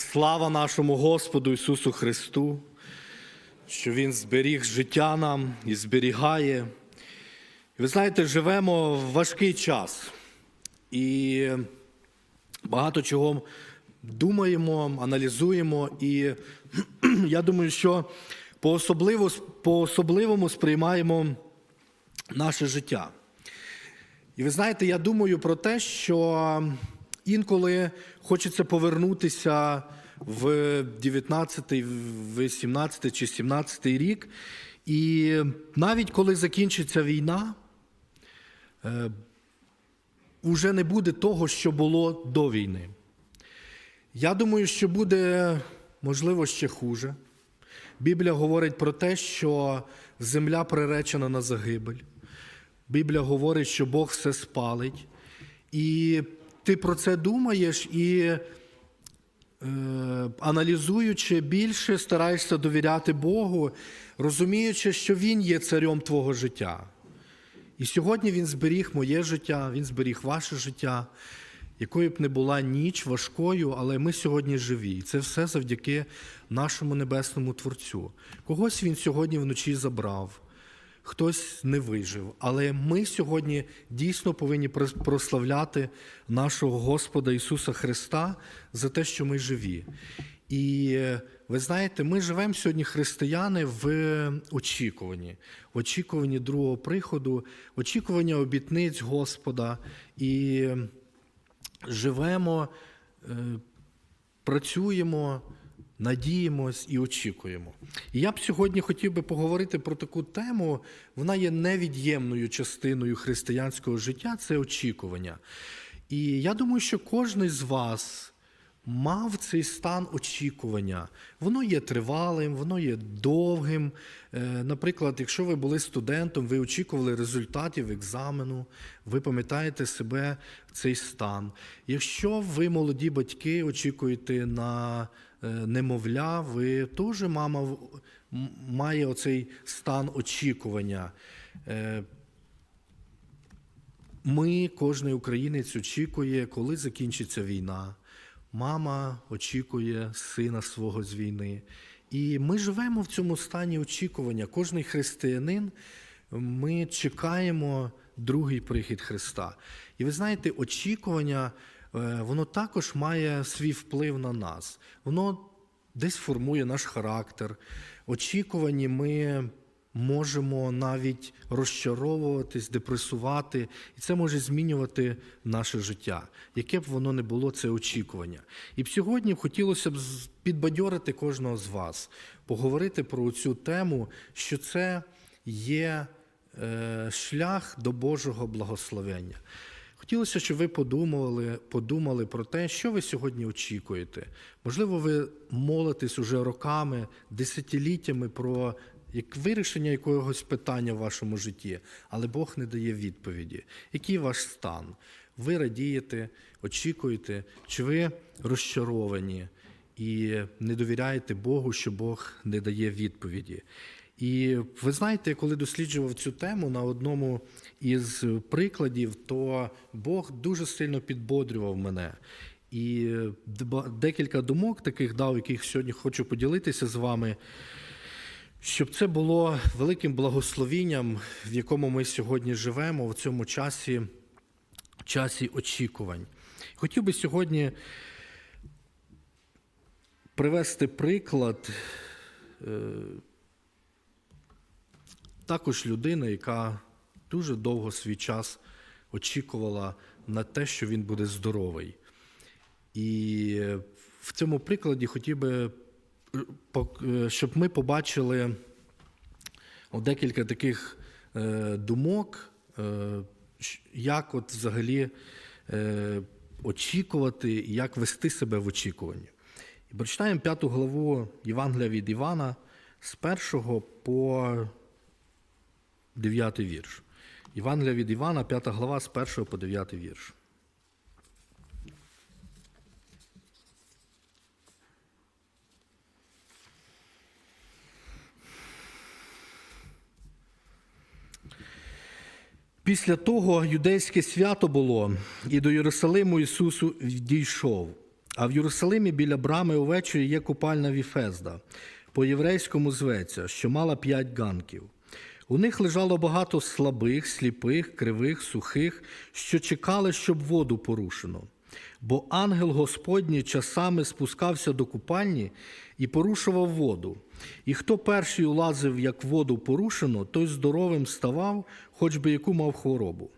Слава нашому Господу Ісусу Христу, що Він зберіг життя нам і зберігає. Ви знаєте, живемо в важкий час. І багато чого думаємо, аналізуємо. І я думаю, що по-особливо, по-особливому сприймаємо наше життя. І ви знаєте, я думаю про те, що інколи хочеться повернутися в 19, 18 чи 17 рік. І навіть коли закінчиться війна, вже не буде того, що було до війни. Я думаю, що буде, можливо, ще хуже. Біблія говорить про те, що земля приречена на загибель. Біблія говорить, що Бог все спалить. І ти про це думаєш і, е, аналізуючи більше, стараєшся довіряти Богу, розуміючи, що Він є царем твого життя. І сьогодні Він зберіг моє життя, Він зберіг ваше життя, якою б не була ніч важкою, але ми сьогодні живі. І це все завдяки нашому небесному Творцю. Когось він сьогодні вночі забрав хтось не вижив. Але ми сьогодні дійсно повинні прославляти нашого Господа Ісуса Христа за те, що ми живі. І ви знаєте, ми живемо сьогодні, християни, в очікуванні, в очікуванні другого приходу, очікування обітниць Господа. І живемо, працюємо надіємось і очікуємо. І я б сьогодні хотів би поговорити про таку тему. Вона є невід'ємною частиною християнського життя це очікування. І я думаю, що кожен з вас. Мав цей стан очікування. Воно є тривалим, воно є довгим. Е, наприклад, якщо ви були студентом, ви очікували результатів екзамену, ви пам'ятаєте себе цей стан. Якщо ви молоді батьки, очікуєте на немовля, ви теж мама має оцей стан очікування. Е, ми, кожен українець очікує, коли закінчиться війна. Мама очікує сина свого з війни. І ми живемо в цьому стані очікування. Кожний християнин, ми чекаємо другий прихід Христа. І ви знаєте, очікування Е, воно також має свій вплив на нас. Воно десь формує наш характер. Очікувані ми можемо навіть розчаровуватись, депресувати, і це може змінювати наше життя. Яке б воно не було, це очікування. І б сьогодні хотілося б підбадьорити кожного з вас, поговорити про цю тему, що це є е, шлях до Божого благословення. Хотілося, щоб ви подумали подумали про те, що ви сьогодні очікуєте. Можливо, ви молитесь уже роками, десятиліттями про як вирішення якогось питання в вашому житті, але Бог не дає відповіді. Який ваш стан? Ви радієте, очікуєте, чи ви розчаровані і не довіряєте Богу, що Бог не дає відповіді. І ви знаєте, коли досліджував цю тему на одному із прикладів, то Бог дуже сильно підбодрював мене. І декілька думок таких дав, яких сьогодні хочу поділитися з вами, щоб це було великим благословінням, в якому ми сьогодні живемо, в цьому часі, часі очікувань. Хотів би сьогодні привести приклад. Е, також людина, яка дуже довго свій час очікувала на те, що він буде здоровий. І в цьому прикладі хотів би, е, щоб ми побачили декілька таких е, думок, е, як от взагалі очікувати і як вести себе в очікуванні. І прочитаємо п'яту главу Євангелія від Івана з першого по 9 вірш. Євангелія від Івана, 5 глава, з 1 по 9 вірш. Після того юдейське свято було, і до Єрусалиму Ісусу дійшов. А в Єрусалимі біля брами овечої є купальна Віфезда, по-єврейському зветься, що мала п'ять ганків. У них лежало багато слабих, сліпих, кривих, сухих, що чекали, щоб воду порушено. Бо ангел Господній часами спускався до купальні і порушував воду. І хто перший улазив, як воду порушено, той здоровим ставав, хоч би яку мав хворобу.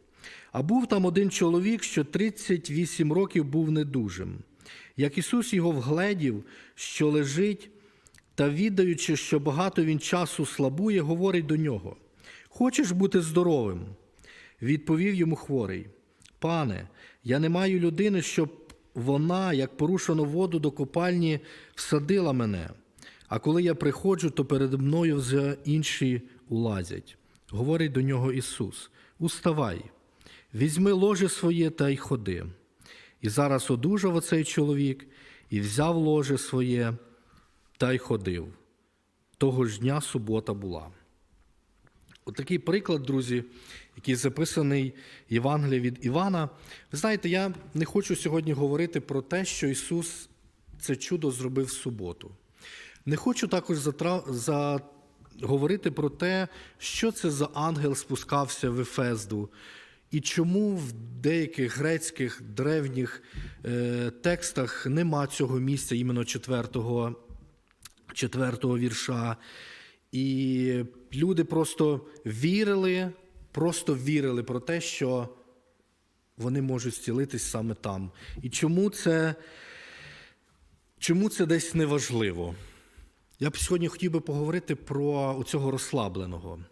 А був там один чоловік, що 38 років був недужим. Як Ісус його вгледів, що лежить, та відаючи, що багато він часу слабує, говорить до нього: Хочеш бути здоровим? Відповів йому хворий: Пане, я не маю людини, щоб вона, як порушено воду до копальні, всадила мене. А коли я приходжу, то перед мною вже інші улазять. Говорить до нього Ісус: Уставай, візьми ложе своє та й ходи. І зараз одужав оцей чоловік і взяв ложе своє та й ходив. Того ж дня субота була. Отакий приклад, друзі, який записаний в Євангелії від Івана. Ви знаєте, я не хочу сьогодні говорити про те, що Ісус це чудо зробив в суботу. Не хочу також затра... за... говорити про те, що це за ангел спускався в Ефезду, і чому в деяких грецьких древніх е, текстах нема цього місця іменно четвертого, четвертого вірша. І люди просто вірили, просто вірили про те, що вони можуть зцілитись саме там. І чому це, чому це десь неважливо? Я б сьогодні хотів би поговорити про цього розслабленого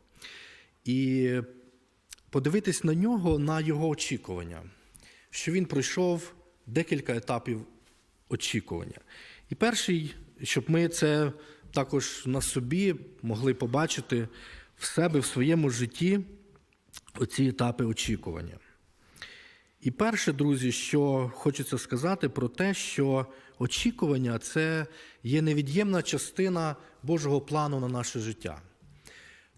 і подивитись на нього, на його очікування, що він пройшов декілька етапів очікування. І перший, щоб ми це також на собі могли побачити в себе в своєму житті оці етапи очікування. І перше, друзі, що хочеться сказати про те, що очікування це є невід'ємна частина Божого плану на наше життя.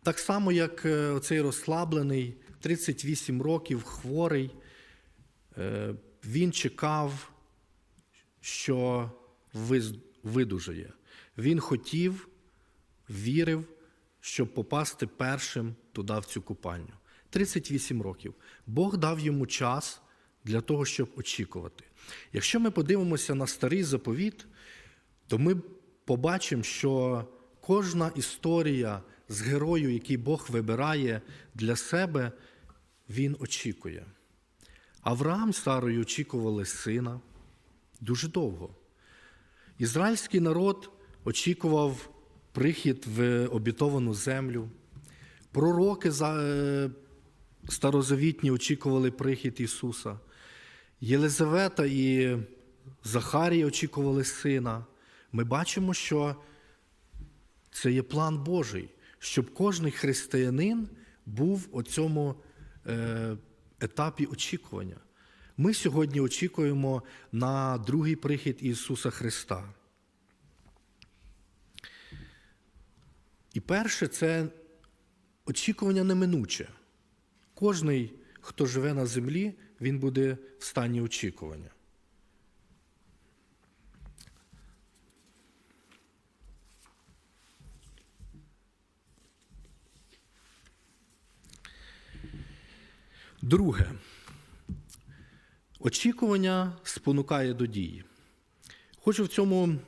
Так само, як е, цей розслаблений, 38 років, хворий, е, він чекав, що видужає. Він хотів, вірив, щоб попасти першим туди, в цю купальню. 38 років. Бог дав йому час для того, щоб очікувати. Якщо ми подивимося на старий заповіт, то ми побачимо, що кожна історія з герою, який Бог вибирає для себе, він очікує. Авраам з Сарою очікували сина дуже довго. Ізраїльський народ очікував прихід в обітовану землю. Пророки е, старозавітні очікували прихід Ісуса. Єлизавета і Захарій очікували сина. Ми бачимо, що це є план Божий, щоб кожен християнин був у цьому е, етапі очікування. Ми сьогодні очікуємо на другий прихід Ісуса Христа. І перше це очікування неминуче. Кожний, хто живе на землі, він буде в стані очікування. Друге. Очікування спонукає до дії. Хочу в цьому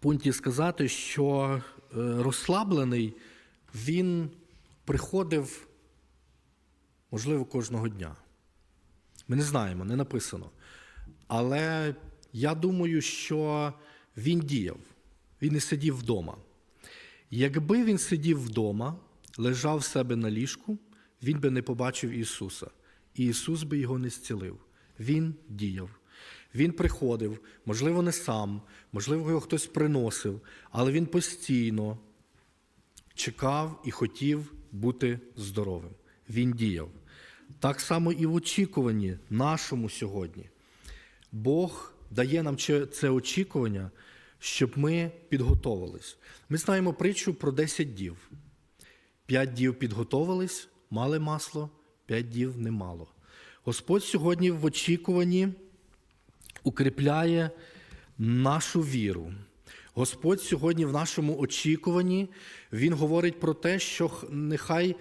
пункті сказати, що розслаблений він приходив, можливо, кожного дня. Ми не знаємо, не написано. Але я думаю, що він діяв, він не сидів вдома. Якби він сидів вдома, лежав в себе на ліжку, він би не побачив Ісуса. І Ісус би його не зцілив. Він діяв. Він приходив, можливо, не сам, можливо, його хтось приносив, але він постійно чекав і хотів бути здоровим. Він діяв. Так само і в очікуванні нашому сьогодні. Бог дає нам це очікування, щоб ми підготовились. Ми знаємо притчу про 10 дів. П'ять дів підготовились, мали масло, п'ять дів немало. Господь сьогодні в очікуванні укріпляє нашу віру. Господь сьогодні в нашому очікуванні Він говорить про те, що нехай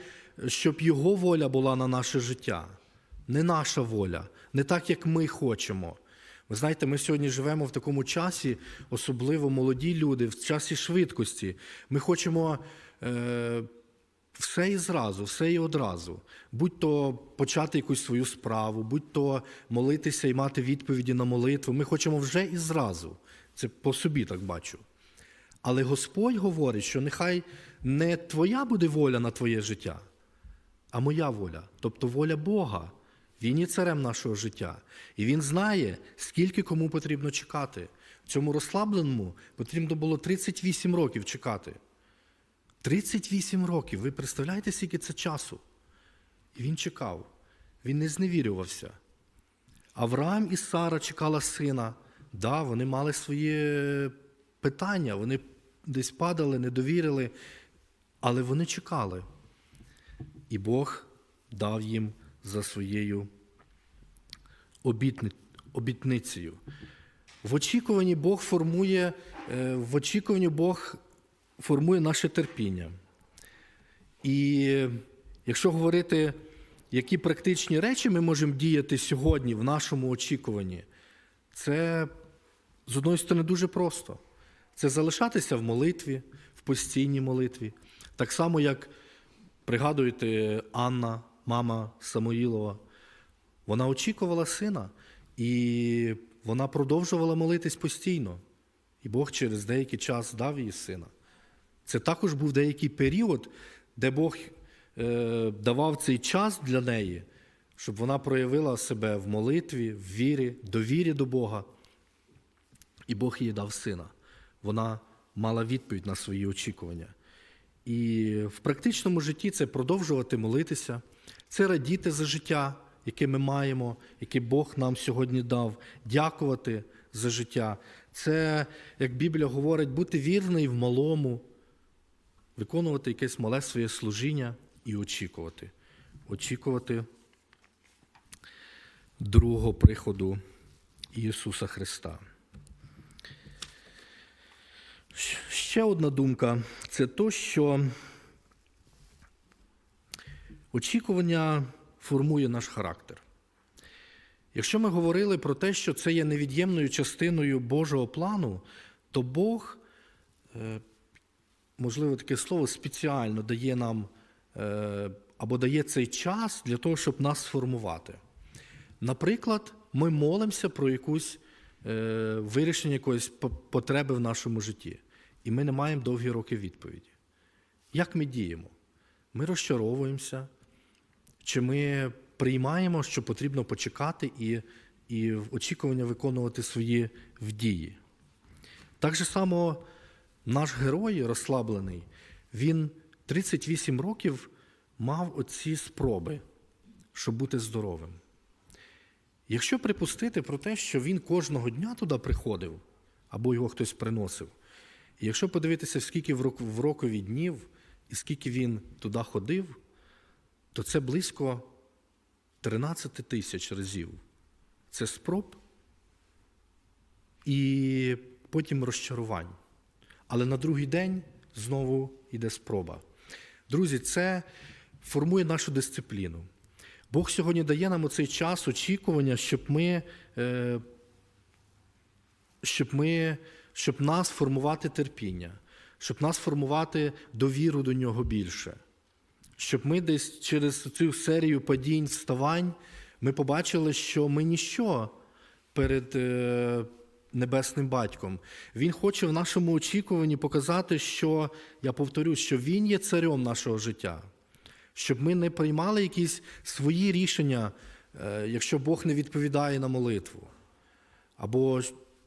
щоб Його воля була на наше життя, не наша воля, не так, як ми хочемо. Ви знаєте, ми сьогодні живемо в такому часі, особливо молоді люди, в часі швидкості. Ми хочемо е, все і зразу, все і одразу. Будь то почати якусь свою справу, будь то молитися і мати відповіді на молитву. Ми хочемо вже і зразу. Це по собі так бачу. Але Господь говорить, що нехай не твоя буде воля на твоє життя, а моя воля, тобто воля Бога. Він є царем нашого життя. І він знає, скільки кому потрібно чекати. Цьому розслабленому потрібно було 38 років чекати. 38 років. Ви представляєте, скільки це часу? І він чекав. Він не зневірювався. Авраам і Сара чекала сина. Да, вони мали свої питання, вони десь падали, не довірили, але вони чекали. І Бог дав їм за своєю обітни- обітницею. В очікуванні Бог формує, е, в очікуванні Бог формує наше терпіння. І якщо говорити, які практичні речі ми можемо діяти сьогодні в нашому очікуванні, це з одної сторони дуже просто. Це залишатися в молитві, в постійній молитві. Так само, як пригадуєте Анна, мама Самоїлова, вона очікувала сина, і вона продовжувала молитись постійно. І Бог через деякий час дав їй сина. Це також був деякий період, де Бог е, давав цей час для неї, щоб вона проявила себе в молитві, в вірі, довірі до Бога. І Бог їй дав сина. Вона мала відповідь на свої очікування. І в практичному житті це продовжувати молитися, це радіти за життя, яке ми маємо, яке Бог нам сьогодні дав, дякувати за життя. Це, як Біблія говорить, бути вірний в малому, виконувати якесь мале своє служіння і очікувати. Очікувати другого приходу Ісуса Христа. Ще одна думка це то, що очікування формує наш характер. Якщо ми говорили про те, що це є невід'ємною частиною Божого плану, то Бог, е, можливо, таке слово спеціально дає нам е, або дає цей час для того, щоб нас сформувати. Наприклад, ми молимося про якусь е, вирішення якоїсь потреби в нашому житті, і ми не маємо довгі роки відповіді. Як ми діємо? Ми розчаровуємося, чи ми приймаємо, що потрібно почекати і, і в очікування виконувати свої вдії. Так же само наш герой розслаблений, він 38 років мав оці спроби, щоб бути здоровим. Якщо припустити про те, що він кожного дня туди приходив, або його хтось приносив, і якщо подивитися, скільки в рокові днів і скільки він туди ходив, то це близько 13 тисяч разів. Це спроб і потім розчарувань. Але на другий день знову йде спроба. Друзі, це формує нашу дисципліну. Бог сьогодні дає нам оцей час очікування, щоб ми, е, щоб ми, щоб нас формувати терпіння, щоб нас формувати довіру до нього більше. Щоб ми десь через цю серію падінь, вставань, ми побачили, що ми ніщо перед е, Небесним Батьком. Він хоче в нашому очікуванні показати, що, я повторю, що Він є царем нашого життя щоб ми не приймали якісь свої рішення, е, якщо Бог не відповідає на молитву, або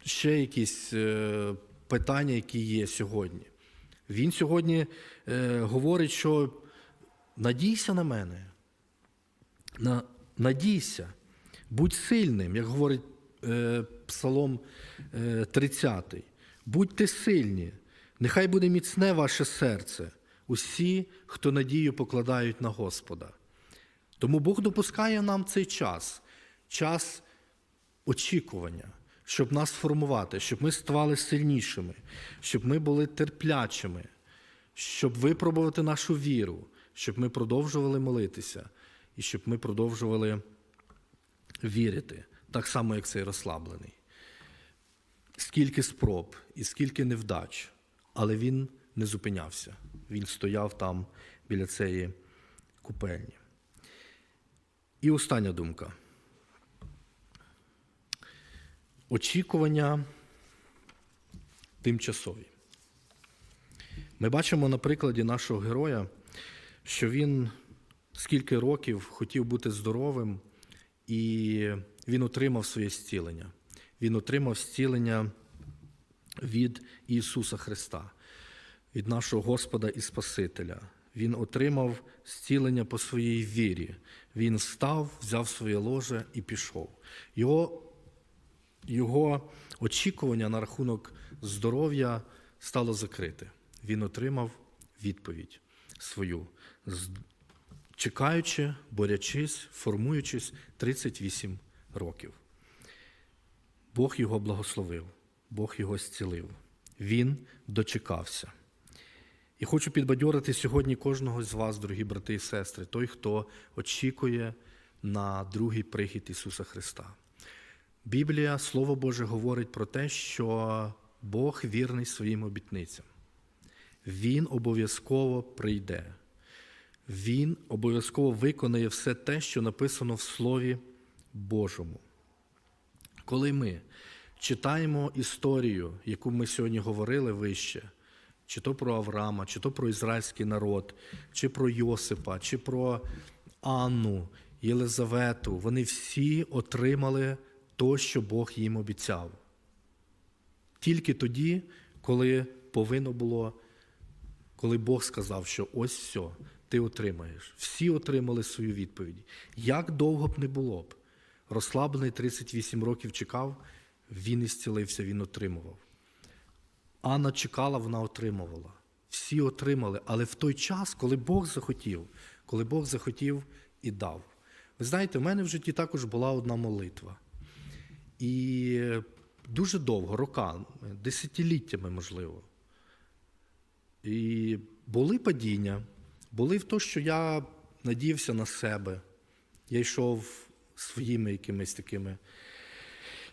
ще якісь е, питання, які є сьогодні. Він сьогодні е, говорить, що надійся на мене, надійся, будь сильним, як говорить Псалом е, 30. Будьте сильні, нехай буде міцне ваше серце, усі, хто надію покладають на Господа. Тому Бог допускає нам цей час, час очікування, щоб нас формувати, щоб ми ставали сильнішими, щоб ми були терплячими, щоб випробувати нашу віру, щоб ми продовжували молитися і щоб ми продовжували вірити, так само, як цей розслаблений. Скільки спроб і скільки невдач, але він не зупинявся. Він стояв там біля цієї купельні. І остання думка. Очікування тимчасові. Ми бачимо на прикладі нашого героя, що він скільки років хотів бути здоровим, і він отримав своє зцілення. Він отримав зцілення від Ісуса Христа, від нашого Господа і Спасителя. Він отримав зцілення по своїй вірі. Він став, взяв своє ложе і пішов. Його, його очікування на рахунок здоров'я стало закрите. Він отримав відповідь свою, чекаючи, борячись, формуючись 38 років. Бог його благословив, Бог його зцілив. Він дочекався. І хочу підбадьорити сьогодні кожного з вас, дорогі брати і сестри, той, хто очікує на другий прихід Ісуса Христа. Біблія, Слово Боже, говорить про те, що Бог вірний своїм обітницям. Він обов'язково прийде. Він обов'язково виконає все те, що написано в Слові Божому. Коли ми читаємо історію, яку ми сьогодні говорили вище, чи то про Авраама, чи то про ізраїльський народ, чи про Йосипа, чи про Анну, Єлизавету, вони всі отримали то, що Бог їм обіцяв. Тільки тоді, коли повинно було, коли Бог сказав, що ось все, ти отримаєш. Всі отримали свою відповідь. Як довго б не було б, розслаблений 38 років чекав, він ісцілився, він отримував. Анна чекала, вона отримувала. Всі отримали, але в той час, коли Бог захотів, коли Бог захотів і дав. Ви знаєте, в мене в житті також була одна молитва. І дуже довго, роками, десятиліттями, можливо. І були падіння, були в те, що я надіявся на себе. Я йшов своїми якимись такими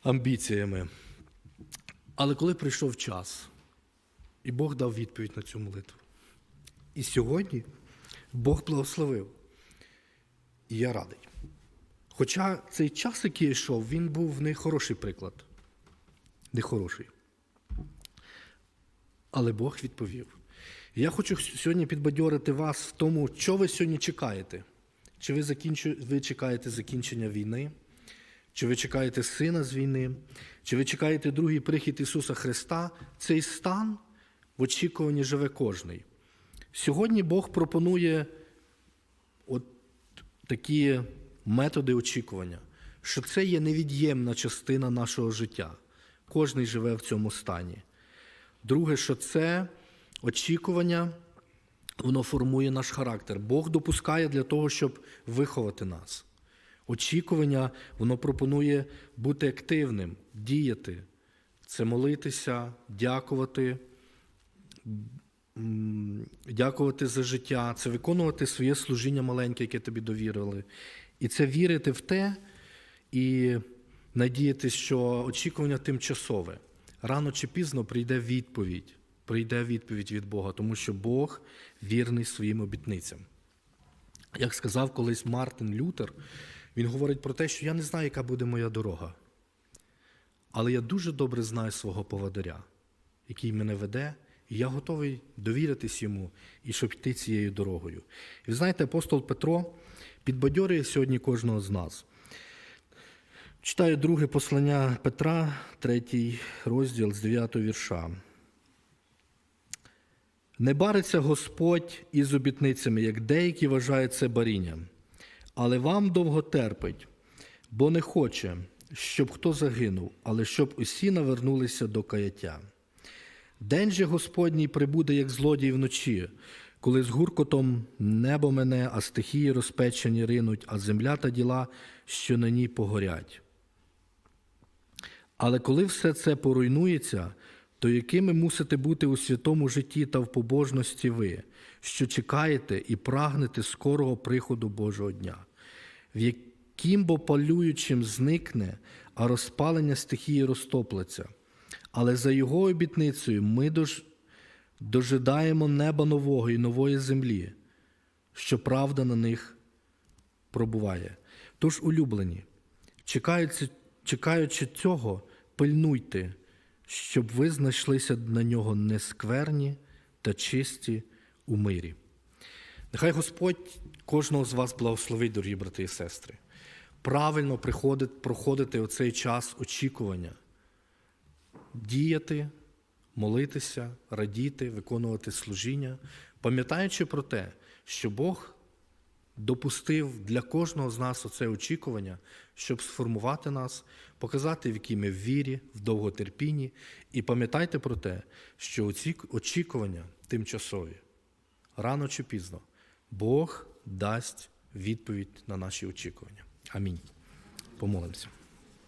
амбіціями. Але коли прийшов час, і Бог дав відповідь на цю молитву. І сьогодні Бог благословив. І я радий. Хоча цей час, який йшов, він був не хороший приклад. Не хороший. Але Бог відповів. Я хочу сьогодні підбадьорити вас в тому, що ви сьогодні чекаєте. Чи ви, закінчу... ви чекаєте закінчення війни? Чи ви чекаєте сина з війни? Чи ви чекаєте другий прихід Ісуса Христа? Цей стан в очікуванні живе кожний. Сьогодні Бог пропонує от такі методи очікування, що це є невід'ємна частина нашого життя. Кожний живе в цьому стані. Друге, що це очікування, воно формує наш характер. Бог допускає для того, щоб виховати нас. Очікування, воно пропонує бути активним, діяти, це молитися, дякувати, дякувати за життя, це виконувати своє служіння маленьке, яке тобі довірили. І це вірити в те і надіятися, що очікування тимчасове. Рано чи пізно прийде відповідь, прийде відповідь від Бога, тому що Бог вірний своїм обітницям. Як сказав колись Мартин Лютер, він говорить про те, що я не знаю, яка буде моя дорога. Але я дуже добре знаю свого поводаря, який мене веде, і я готовий довіритись йому і щоб йти цією дорогою. І ви знаєте, апостол Петро підбадьорює сьогодні кожного з нас. Читаю друге послання Петра, третій розділ з 9 вірша. Не бариться Господь із обітницями, як деякі вважають це барінням, але вам довго терпить, бо не хоче, щоб хто загинув, але щоб усі навернулися до каяття. День же Господній прибуде, як злодій вночі, коли з гуркотом небо мене, а стихії розпечені ринуть, а земля та діла, що на ній погорять. Але коли все це поруйнується, то якими мусите бути у святому житті та в побожності ви, що чекаєте і прагнете скорого приходу Божого дня, в яким бо палюючим зникне, а розпалення стихії розтоплеться. Але за його обітницею ми дож... дожидаємо неба нового і нової землі, що правда на них пробуває. Тож, улюблені, чекаючи, чекаючи цього, пильнуйте, щоб ви знайшлися на нього нескверні та чисті у мирі. Нехай Господь кожного з вас благословить, дорогі брати і сестри. Правильно проходити оцей час очікування, діяти, молитися, радіти, виконувати служіння, пам'ятаючи про те, що Бог допустив для кожного з нас оце очікування, щоб сформувати нас, показати, в якій ми в вірі, в довготерпінні. І пам'ятайте про те, що оці очікування тимчасові, рано чи пізно, Бог дасть відповідь на наші очікування. Амінь. Помолимося.